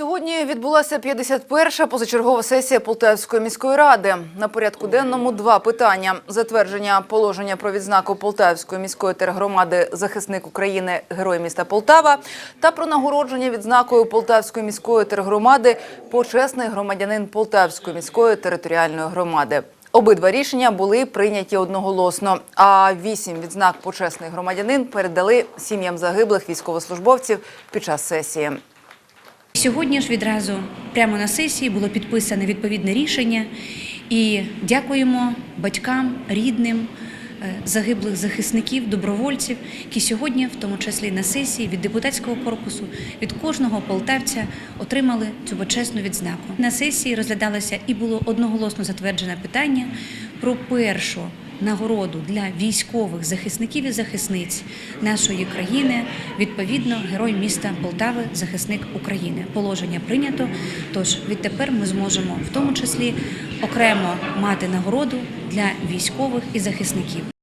Сьогодні відбулася 51-ша позачергова сесія Полтавської міської ради. На порядку денному два питання: затвердження положення про відзнаку Полтавської міської тергромади захисник України Герой міста Полтава та про нагородження відзнакою Полтавської міської тергромади почесний громадянин Полтавської міської територіальної громади. Обидва рішення були прийняті одноголосно. А вісім відзнак почесний громадянин передали сім'ям загиблих військовослужбовців під час сесії. Сьогодні ж відразу прямо на сесії було підписане відповідне рішення і дякуємо батькам, рідним е, загиблих захисників, добровольців, які сьогодні, в тому числі на сесії від депутатського корпусу, від кожного полтавця отримали цю почесну відзнаку. На сесії розглядалося і було одноголосно затверджене питання про першу нагороду для військових захисників і захисниць нашої країни. Відповідно, герой міста Полтави, захисник України. Положення прийнято. Тож відтепер ми зможемо в тому числі окремо мати нагороду для військових і захисників.